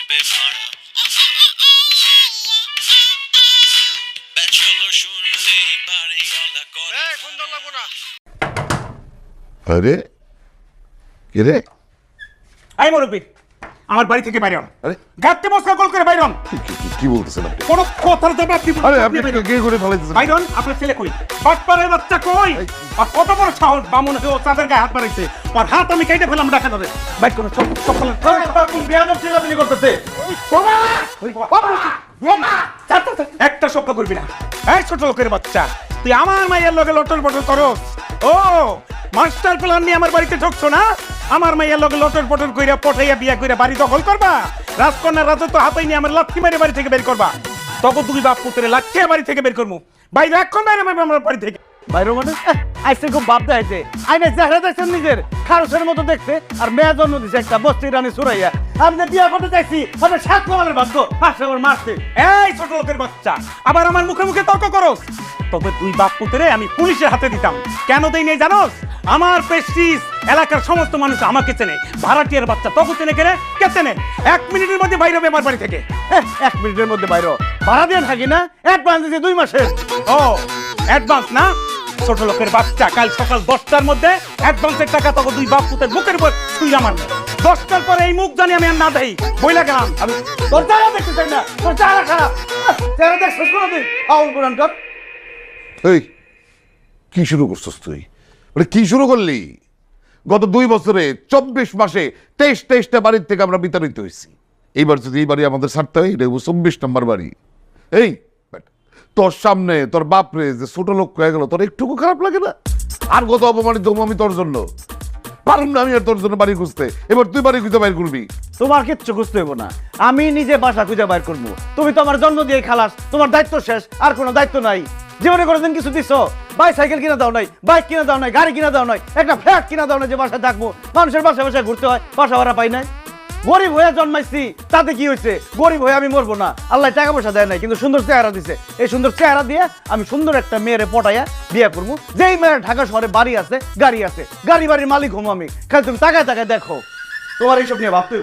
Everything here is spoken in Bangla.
নিবে ভাড়া ব্যাচেলর শুনলেই বাড়িওয়ালা করে আরে কে রে? আই মুরব্বী। আমার বাড়ি থেকে বাইরে হন। আরে। গাড়তে মশলা কল করে বাইরে হন। কি- বলতেছেন আপনি? কোনো কথার জবাব আপনি আরে আপনি। কে করে ফেলাইতেছেন। বাইরে হন, আপনার ছেলে কই? বাটপাড়ের বাচ্চা কই? আর কত বড় সাহস বামুন হয়ে ও চাঁদের গায়ে হাত বাড়াইছে। আর হাত আমি কেটে ফেলাম ডাকা ধরে বাইক করে সব সকালে বেয়াদব ছেলে আপনি করতেছে একটা শব্দ করবি না। এই ছোট লোকের বাচ্চা তুই আমার মাইয়ের লগে লটর পটর করস। ও মাস্টার প্ল্যান নিয়ে আমার বাড়িতে ঢুকছো না? আমার মাইয়ের লগে লটর পটর কইরা পটাইয়া বিয়া কইরা বাড়ি দখল করবা? রাজকন্যার রাজত্ব হাতাই নিয়ে আমার লাথি মেরে বাড়ি থেকে বের করবা। তখন তুমি বাপ পুত্রে লাথিয়া বাড়ি থেকে বের করব বাইরে এখন বাইরে আমার বাড়ি থেকে। বাইরে মানে? আইসে খুব ভাব দেখাইছে। আইনে চেহারা দেখছেন নিজের। খারসের মতো দেখছে। আর মেয়ে জন্ম দিছে একটা বস্তি রানী সুরাইয়া। আমি যে বিয়া করতে চাইছি আমি সাত কমালের ভাগ্য হাসে আমার মারছে। এই ছোট লোকের বাচ্চা আবার আমার মুখে মুখে তর্ক করো তবে তুই বাপ পুত্রে আমি পুলিশের হাতে দিতাম। কেন দেই নেই জানোস? আমার প্রেস্টিজ এলাকার সমস্ত মানুষ আমাকে চেনে। ভাড়াটিয়ার বাচ্চা তখন চেনে কেনে? কে চেনে? এক মিনিটের মধ্যে বাইরে হবে আমার বাড়ি থেকে। এক মিনিটের মধ্যে বাইরে ভাড়া দিয়ে থাকি না? অ্যাডভান্স দিয়েছি দুই মাসের। ও অ্যাডভান্স না? ছোট লোকের বাচ্চা, কাল সকাল দশটার মধ্যে অ্যাডভান্সের টাকা তখন দুই বাপ পুতের মুখের উপর। ছুঁই আমার দশটার পরে এই মুখ জানি আমি আর না দেই বইলা গেলাম। আমি তোর চেহারা দেখতে চাই না। তোর চেহারা খারাপ। চেহারা দেখছিস কোনোদিন আউল কোরআন কর। এই, কি শুরু করছিস তুই? ওটা কি শুরু করলি? গত দুই বছরে, চব্বিশ মাসে তেইশ তেইশটা বাড়ির থেকে আমরা বিতাড়িত হয়েছি। এইবার যদি এই বাড়ি আমাদের ছাড়তে হয়, এটা চব্বিশ নম্বর বাড়ি। এই তোর সামনে, তোর বাপরে যে ছোট লোক হয়ে গেল, তোর একটুকু খারাপ লাগে না? আর কত অপমানিত হব আমি তোর জন্য? পারুম না আমি আর তোর জন্য বাড়ি খুঁজতে। এবার তুই বাড়ি খুঁজতে বাইর করবি। তোমার কিচ্ছু খুঁজতে হইব না। আমি নিজে বাসা খুঁজে বাইর করব। তুমি তো আমার জন্ম দিয়ে খালাস, তোমার দায়িত্ব শেষ, আর কোনো দায়িত্ব নাই। জীবনে কোনোদিন কিছু দিছো? বাই সাইকেল কিনা দাও নাই, বাইক কিনা দাও নাই, গাড়ি কিনা দাও নাই, একটা ফ্ল্যাট কিনা দাও নাই যে বাসায় থাকব। মানুষের বাসায় বাসায় ঘুরতে হয়, বাসা ভাড়া পাই নাই। গরিব হয়ে জন্মাইছি, তাতে কি হয়েছে? গরিব হয়ে আমি মরবো না। আল্লাহ টাকা পয়সা দেয় নাই, কিন্তু সুন্দর চেহারা দিছে। এই সুন্দর চেহারা দিয়ে আমি সুন্দর একটা মেয়েরে পটাইয়া বিয়ে করব। যেই মেয়ের ঢাকা শহরে বাড়ি আছে, গাড়ি আছে, গাড়ি বাড়ির মালিক হব আমি। খালি তুমি তাকায় তাকায় দেখো। তোমার এইসব নিয়ে ভাবতে